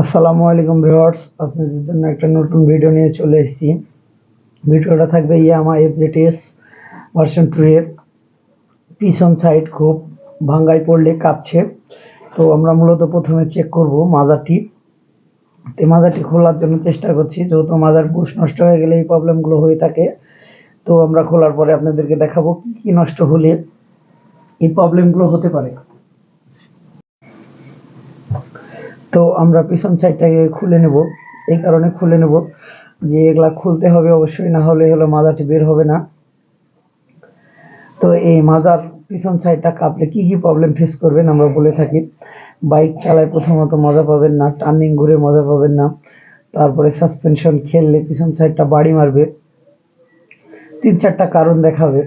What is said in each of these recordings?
আসসালামু আলাইকুম ভিউয়ার্স, আপনাদের জন্য একটা নতুন ভিডিও নিয়ে চলে এসেছি। ভিডিওটা থাকবে ইয়ামা এফজেটিএস ভার্সন টু এর। পিছন সাইড খুব ভাঙ্গায় পড়লে কাঁপছে। তো আমরা মূলত প্রথমে চেক করব মাজারটি। তো মাজারটি খোলার জন্য চেষ্টা করছি, যেহেতু মাজার বুশ নষ্ট হয়ে গেলে এই প্রবলেমগুলো হয়ে থাকে। তো আমরা খোলার পরে আপনাদেরকে দেখাবো কি কি নষ্ট হলে এই প্রবলেমগুলো হতে পারে। তো আমরা পিছন সাইডটাকে খুলে নেব। এই কারণে খুলে নেব যে এগুলা খুলতে হবে অবশ্যই, না হলে হলো মাজাটি বের হবে না। তো এই মাজার পিছন সাইডটা কাঁপলে কি কি প্রবলেম ফেস করবেন আমরা বলে থাকি। বাইক চালায় প্রথমত মজা পাবেন না টার্নিং ঘুরে মজা পাবেন না। তারপরে সাসপেনশন খেললে পিছন সাইডটা বাড়ি মারবে। তিন চারটা কারণ দেখাবে।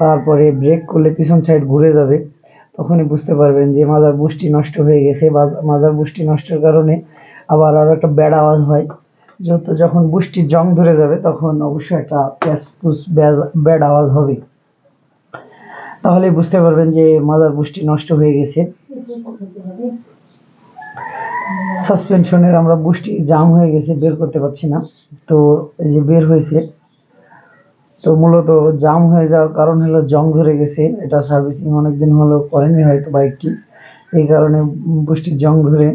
তারপরে ব্রেক করলে পিছন সাইড ঘুরে যাবে। তখনই বুঝতে পারবেন যে মাজার বুষ্টি নষ্ট হয়ে গেছে বা মাজার বুষ্টি নষ্টের কারণে আবার আরও একটা ব্যাড আওয়াজ হয়। যত যখন বুষ্টির জং ধরে যাবে তখন অবশ্যই একটা প্যাস পুস ব্যাড আওয়াজ হবে। তাহলে বুঝতে পারবেন যে মাজার বুষ্টি নষ্ট হয়ে গেছে। সাসপেনশনের আমরা বুষ্টি জাম হয়ে গেছে, বের করতে পারছি না। তো এই যে বের হয়েছে তো মূলত জাম হয়ে যাওয়ার কারণ হলো জং ধরে গেছে। এটা সার্ভিসিং অনেকদিন হলো করেনি হয়তো বাইকটি। এই কারণে বুষ্টির জং ধরে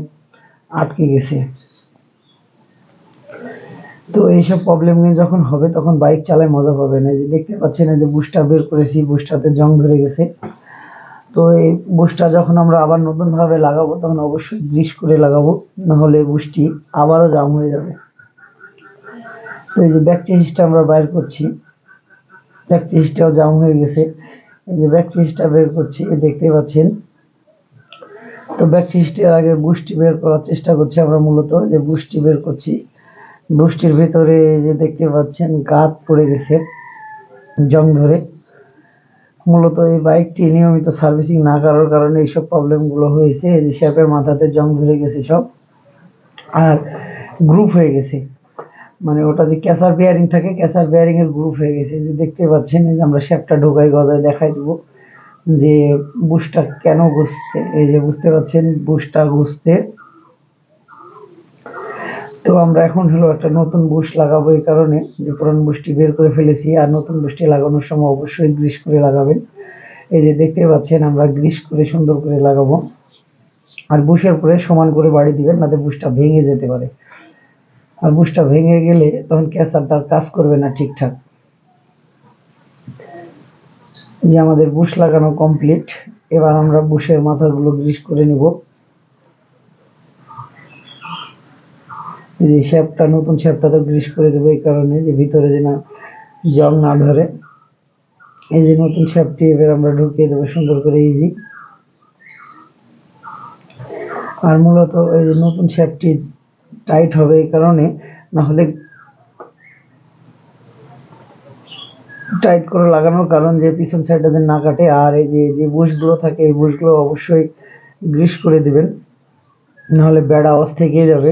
আটকে গেছে। তো এইসব প্রবলেম যখন হবে, তখন বাইক চালায় মজা পাবে না। যে দেখতে পাচ্ছেন যে বুস্টটা বের করেছি বুস্টাতে জং ধরে গেছে। তো এই বুস্টটা যখন আমরা আবার নতুনভাবে লাগাবো, তখন অবশ্যই গ্রিস করে লাগাবো, নাহলে বুস্টি আবারও জাম হয়ে যাবে। তো এই যে ব্যাক চেঞ্জটা আমরা বাইর করছি। ব্যাক চেঞ্জটাও জাম হয়ে গেছে। এই যে ব্যাক বের করছি দেখতে পাচ্ছেন। তো ব্যাক চেঞ্জটার আগে বুস্টি বের করার চেষ্টা করছি আমরা মূলত, যে বুস্টি বের করছি। বুস্টির ভিতরে যে দেখতে পাচ্ছেন, গাত পড়ে গেছে, জং ধরে। মূলত এই বাইকটি নিয়মিত সার্ভিসিং না করার কারণে এইসব প্রবলেমগুলো হয়েছে, এই শ্যাপের মাথাতে জং ধরে গেছে সব, আর গ্রুপ হয়ে গেছে। মানে ওটা যে ক্যাসার বেয়ারিং থাকে, ক্যাসার বেয়ারিং এর গ্রুপ হয়ে গেছে। যে দেখতে পাচ্ছেন যে আমরা শ্যাপটা ঢোকাই, গজায় দেখাই দেবো যে বুশটা কেন ঘুষতে, এই যে বুঝতে পারছেন বুশটা ঘুষতে। তো আমরা এখন হলো একটা নতুন বুশ লাগাবো এই কারণে, যে পুরান বুশটি বের করে ফেলেছি। আর নতুন বুশটি লাগানোর সময় অবশ্যই গ্রিস করে লাগাবেন। এই যে দেখতে পাচ্ছেন, আমরা গ্রিস করে সুন্দর করে লাগাবো। আর বুশের পরে সমান করে বাড়ি দিবেন নাতে বুশটা ভেঙে যেতে পারে। আর বুশটা ভেঙে গেলে তখন ক্যাসারটা কাজ করবে না ঠিকঠাক। যে আমাদের বুশ লাগানো কমপ্লিট এবার আমরা বুশের মাথাগুলো গ্রিস করে নিব। যে শ্যাপটা নতুন শ্যাপটা তো গ্রিস করে দেবো এই কারণে যে ভিতরে যে না জং না ধরে। এই যে নতুন শ্যাপটি এবার আমরা ঢুকিয়ে দেবো সুন্দর করে ইজি আর মূলত এই যে নতুন শ্যাপটি টাইট হবে এই কারণে না হলে টাইট করে লাগানোর কারণ যে পিছন সাইডটা যেন না কাটে, আর এই যে যে বুশগুলো থাকে, এই বুশগুলো অবশ্যই গ্রিস করে দিবেন, নাহলে আওয়াজ থেকেই যাবে।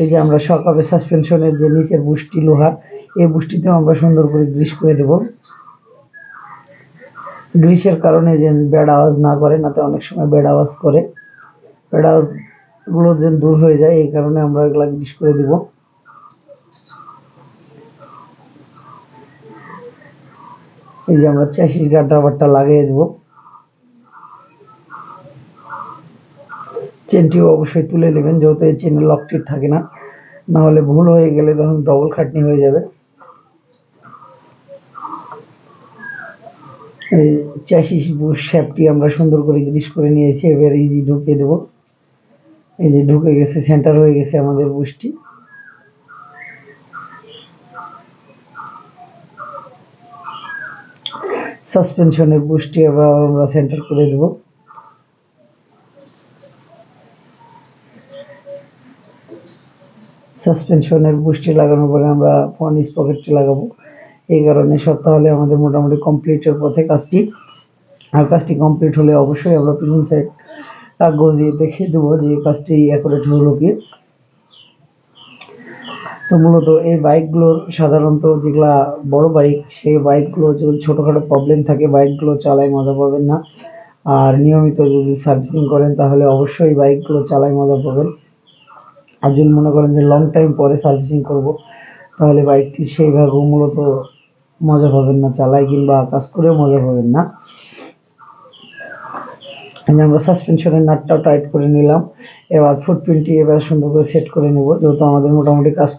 এই যে আমরা সকালে সাসপেনশনের যে নিচের বুশটি, লোহা, এই বুশটিতেও আমরা সুন্দর করে গ্রিস করে দেব। গ্রিসের কারণে যে ব্যাড আওয়াজ না করে, নাতে অনেক সময় ব্যাড আওয়াজ করে। ব্যাড আওয়াজ গুলো যে দূর হয়ে যায়, এই কারণে আমরা এগুলা গ্রিস করে দিব। এই যে আমরা চ্যাসিস গার্ড রাবারটা লাগিয়ে দেব। চেনটিও অবশ্যই তুলে নেবেন, যেহেতু এই চেনের লকটি থাকে না। না হলে ভুল হয়ে গেলে তখন ডবল খাটনি হয়ে যাবে। এই বুশ শ্যাপটি আমরা সুন্দর করে গ্রিস করে নিয়েছি, এবার ইজি ঢুকিয়ে দেবো। এই যে ঢুকে গেছে সেন্টার হয়ে গেছে আমাদের বুশটি সাসপেনশনের বুশটি আবার আমরা সেন্টার করে দেব। সাসপেনশনের বুশটি লাগানোর পরে আমরা ফোন পকেটটি লাগাবো। এই কারণে সব তাহলে আমাদের মোটামুটি কমপ্লিটের পথে কাজটি। আর কাজটি কমপ্লিট হলে অবশ্যই আমরা পিছন সাইড গজিয়ে দেখিয়ে দেবো যে কাজটি অ্যাকুরেট হলো কি। তো মূলত এই বাইকগুলোর সাধারণত যেগুলা বড় বাইক, সেই বাইকগুলো যদি ছোটোখাটো প্রবলেম থাকে, বাইকগুলো চালায় মজা পাবেন না। আর নিয়মিত যদি সার্ভিসিং করেন, তাহলে অবশ্যই বাইকগুলো চালায় মজা পাবেন। আর যদি মনে করেন যে লং টাইম পরে সার্ভিসিং করব, তাহলে বাইকটি সেইভাবে মূলত মজা পাবেন না, চালায় কিংবা কাজ করেও মজা পাবেন না। আমরা সাসপেনশনের নাটটাও টাইট করে নিলাম। এবার ফুটপ্রিন্টটি এবার সুন্দর করে সেট করে নেব, যেহেতু আমাদের মোটামুটি কাজ